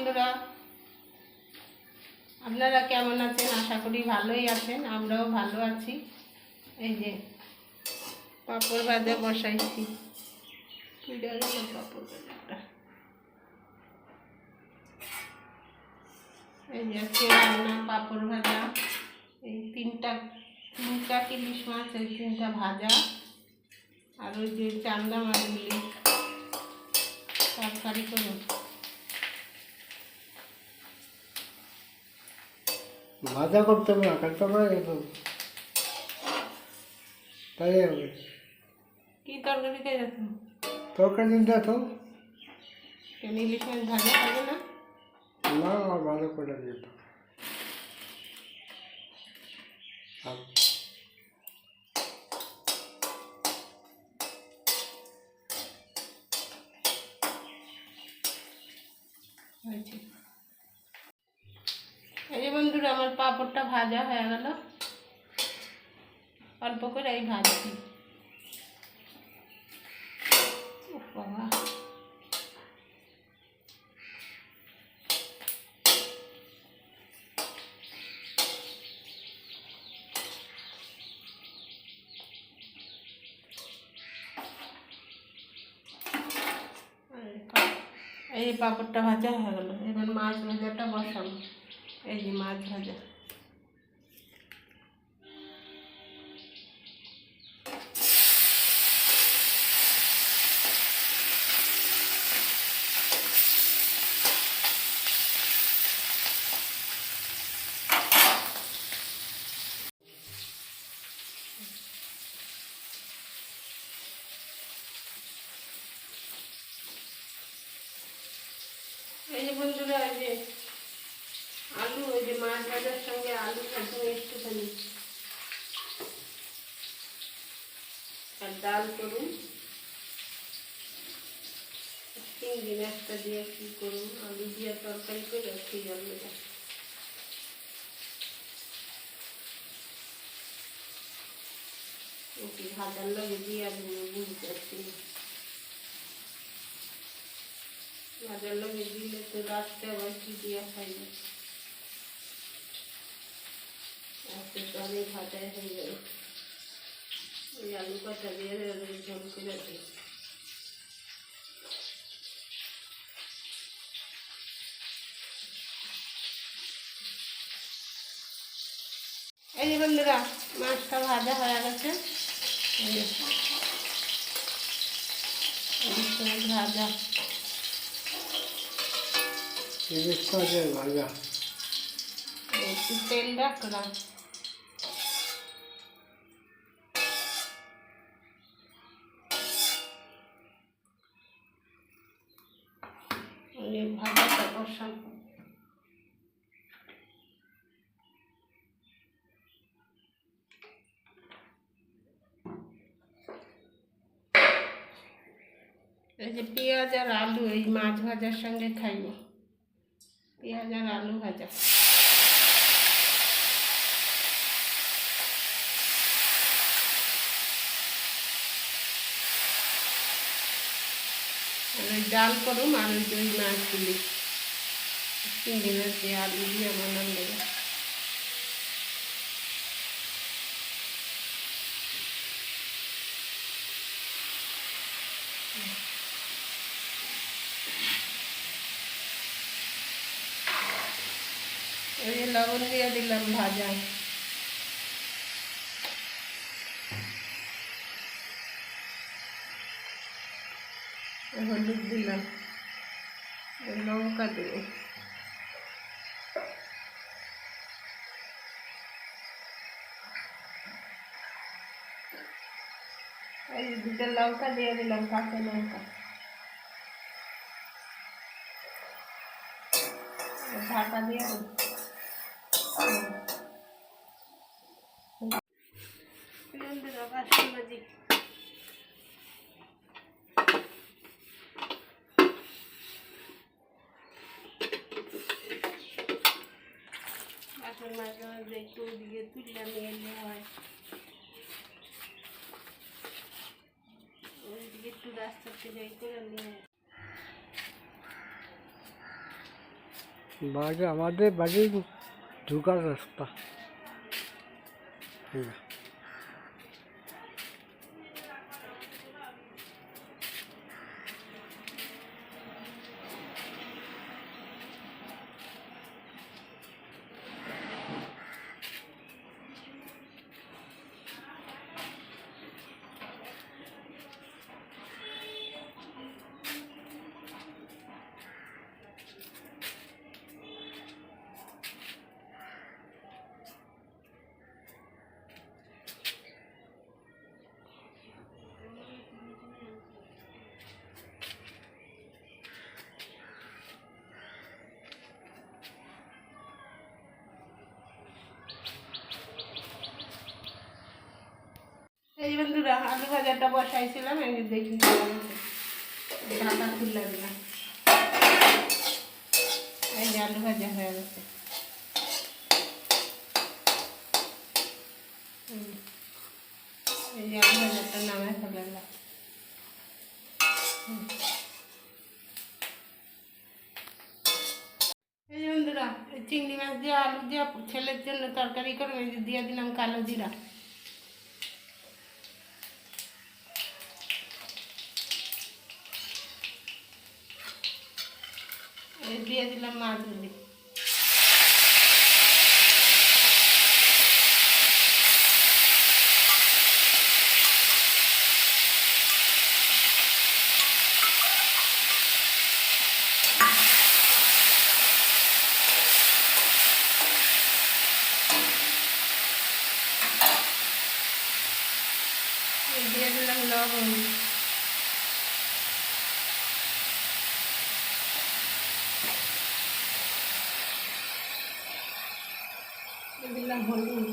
বন্ধুরা আপনারা কেমন আছেন? আশা করি ভালোই আছেন আমরাও ভালো আছি। এই যে পাঁপড় ভাজা বসাইছি। পুড়ে গেল পাঁপড় ভাজাটা। এই যে আজকে রান্না পাঁপড় ভাজা। এই তিনটা তিনটা ইলিশ মাছ এই তিনটা ভাজা। আর ওই যে চান্দা মাছগুলি তরকারি করুন ভাজা করতে হবে না কাটতে তো। তাই হবে কি। তরকারি খাই যাচ্ছ? তরকারি দিনটা তো। কেন ইলিশ মাছ ভাজা খাবে না? না ভালো করে দিত হয়েছে পাঁপড়টা ভাজা হয়ে গেল। অল্প করে এই ভাজছি এই পাঁপড়টা ভাজা হয়ে গেল। এবার মাছ ভাজাটা বসাবো। এই যে মাছ ভাজা এই যে বন্ধুরা এই যে আলু ওই যে মাছ ভাজার সঙ্গে আলু ভাজা একটুখানি আর ডাল করুন চিংড়ি মাছটা দিয়ে কি করুন আলু দিয়ে তরকারি করে কি জন্মে ওকে ভাজার লগে দিয়ে আমি বুঝতে পারছি না ভাজার লগে দিলে তো রাত্রে আবার কি দিয়ে খাইবে আজকে তো অনেক ভাজাই হয়ে গেল ওই আলু কাটা দিয়ে ওই ঝোল করে দিই এই যে বন্ধুরা মাছটা ভাজা হয়ে গেছে এই যে। ইলিশ মাছ ভাজা ইলিশ মাছের ভাজা একটু তেল রাখলাম এই ভাজাটা বসান এই যে পেঁয়াজ আর আলু, এই মাছ ভাজার সঙ্গে খাইব পেঁয়াজ আর আলু ভাজা। ডাল করুম আর ওই দই মাছগুলি চিংড়ি মাছ দিয়ে আলু দিয়ে বানান দেবে ওই যে লবণ দিয়ে দিলাম ভাজা। হলুদ দিলাম লঙ্কা দেবো এই দুটো লঙ্কা দিয়ে দিলাম কাঁচা লঙ্কা ঢাকা দিয়ে দেবো বন্ধুরা বাসন মাজি বাসন মাঝে মাঝে একটু ওদিকে তুললে নিয়ে এলে হয় বাড়ি আমাদের বাড়ির ঢুকার রাস্তা। এই এই বন্ধুরা আলু ভাজাটা বসাইছিলাম যে দেখি ঢাকা খুললাম না এই যে আলু ভাজা হয়ে গেছে। এই যে আলু ভাজাটা নামে ফেলাম এই বন্ধুরা চিংড়ি মাছ দিয়ে আলু দিয়ে ছেলের জন্য তরকারি যে দিয়ে দিলাম কালো জিরা। দিয়ে দিলাম মাছগুলি এই দিয়ে দিলাম লবণ দিয়ে দিলাম হলুদ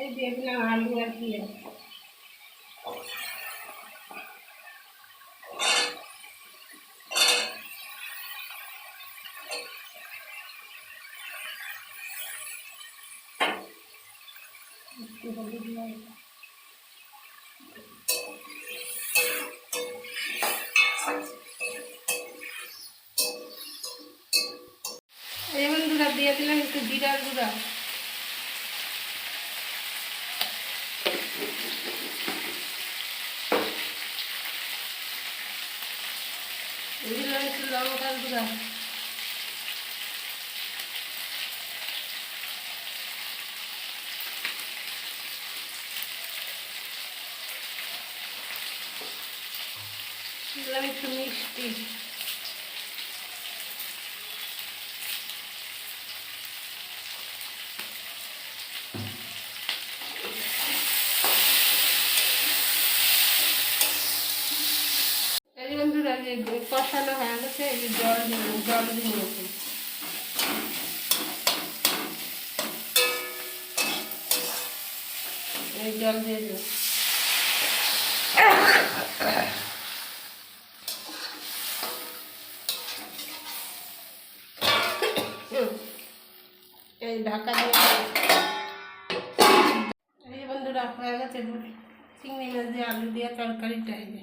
এই দিয়ে দিলাম আলু আর পেঁয়াজ দিয়ে দিলাম একটু জিরার গুঁড়া। দিলাম একটু লঙ্কার গুঁড়া। দিলাম একটু মিষ্টি এই বন্ধুরা যে কষানো হয়ে গেছে, এই জল দিয়ে জল দিয়ে এই জল দিয়ে এই ঢাকা দিয়ে এই বন্ধুরা, হয়ে গেছে চিংড়ি মাছ দিয়ে আলু দিয়ে তরকারিটা এই যে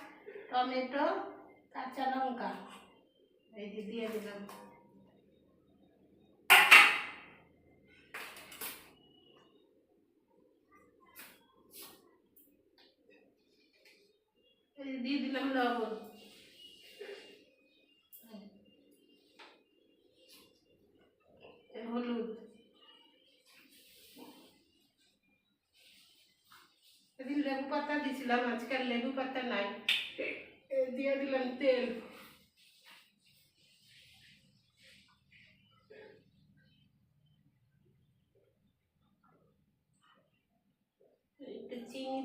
টমেটো, কাঁচা লঙ্কা। এই যে দিয়ে দিলাম। দিয়ে দিলাম লবণ। হলুদ। লেবু পাতা দিছিলাম, আজকাল লেবু পাতা নাই। এই দিয়ে দিলাম তেল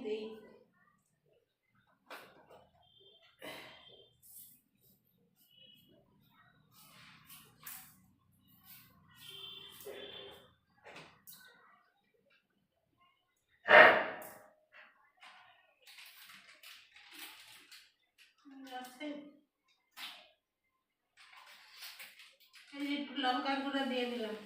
দিই আছে এই যে একটু লঙ্কা গুঁড়ো দিয়ে দিলাম।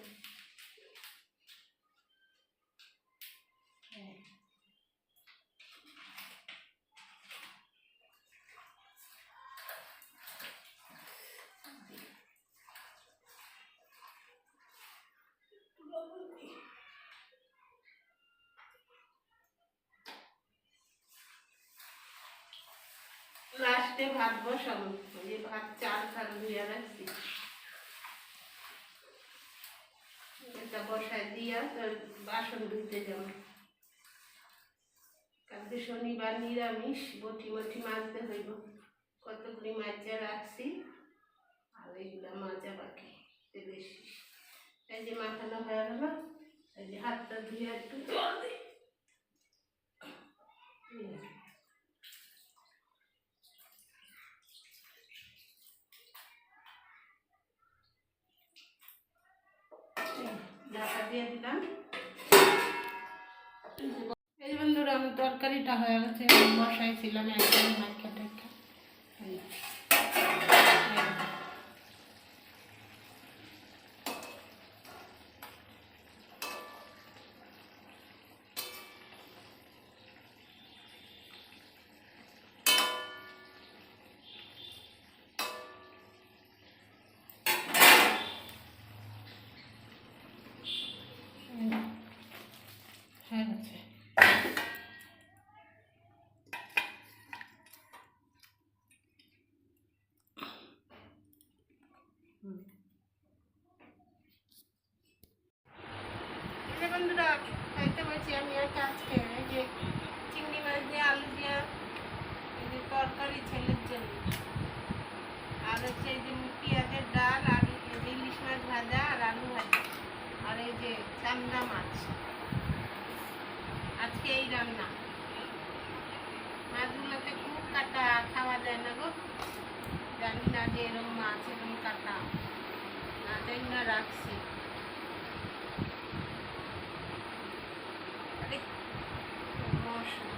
লাস্টে ভাত বসাবো ভাত চাল ফাল ধুয়ে রাখছি এটা বসায় দিয়া তোর বাসন ধুতে যাব কালকে শনিবার নিরামিষ, বটি বটি মাজতে হইব। কতগুলি মাজা রাখছি, আর এইগুলা মাজা বাকি বেশি। এই যে মাখানো হয়ে গেল, এই যে হাতটা ধুয়ে একটু জল দিই এই। ঢাকা দিয়ে দিলাম এই বন্ধুরা আমি তরকারিটা হয়ে গেছে বসাইছিলাম একদম মাইকা টাইকা এই। এই। এই। হয়ে গেছে এই যে বন্ধুরা খাইতে বলছি আজকে এই যে চিংড়ি মাছ দিয়ে আলু দিয়ে এই যে তরকারি ছেলের জন্য আর হচ্ছে এই যে পেঁয়াজের ডাল আর এই যে ইলিশ মাছ ভাজা আর আলু ভাজা আর এই যে চান্দা মাছ আজকে এই রান্না মাছগুলোতে খুব কাটা খাওয়া যায় না গো জানি না যে এরকম মাছ এরকম কাটা না জানি না রাখছি আরে, মশা।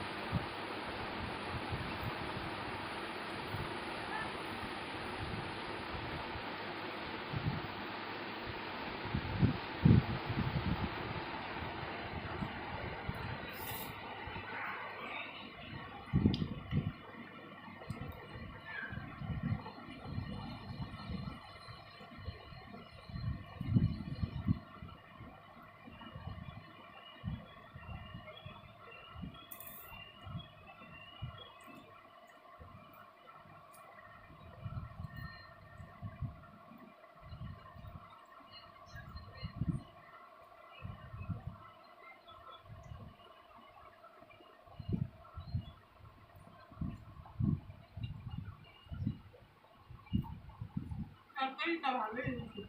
তরকারিটা ভালোই হয়েছে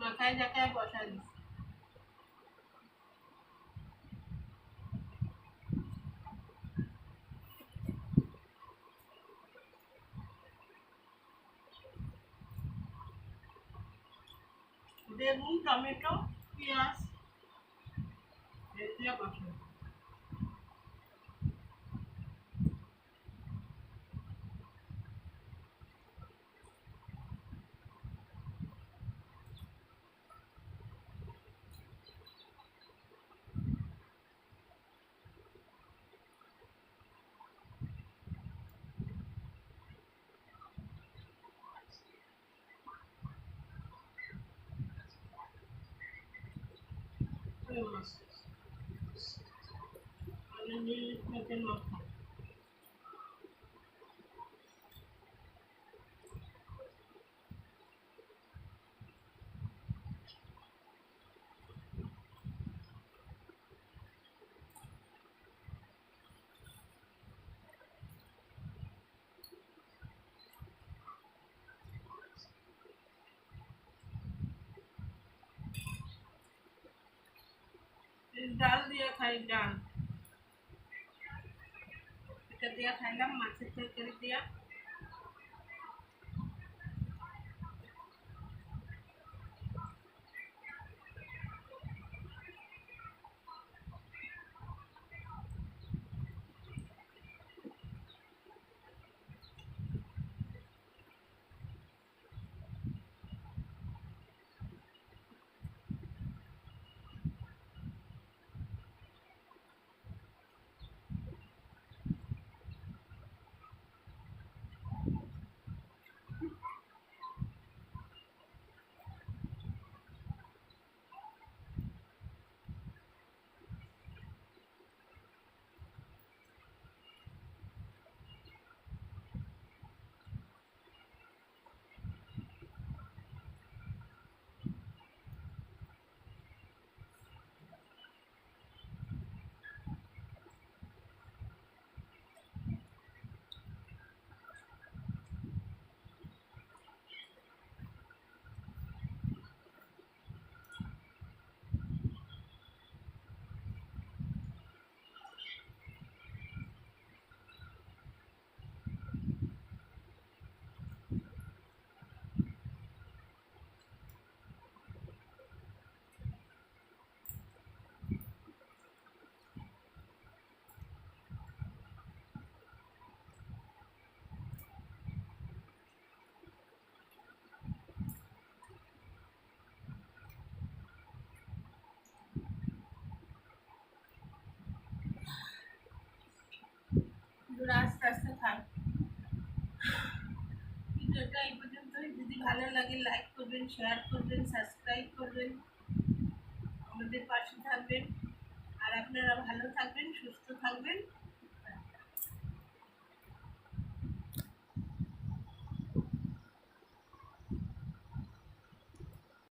মাথায় জায়গায় বসাই দিচ্ছি বেগুন টমেটো পেঁয়াজ এই দিয়ে বসাই Masters. Ano ni natin mga খাই ডাল। এটা দিয়া খাইলাম মাছের তরকারি দিয়া বন্ধুরা আস্তে আস্তে খান ভিডিওটা এই পর্যন্তই যদি ভালো লাগে লাইক করবেন শেয়ার করবেন সাবস্ক্রাইব করবেন। আমাদের পাশে থাকবেন। আর আপনারা ভালো থাকবেন, সুস্থ থাকবেন।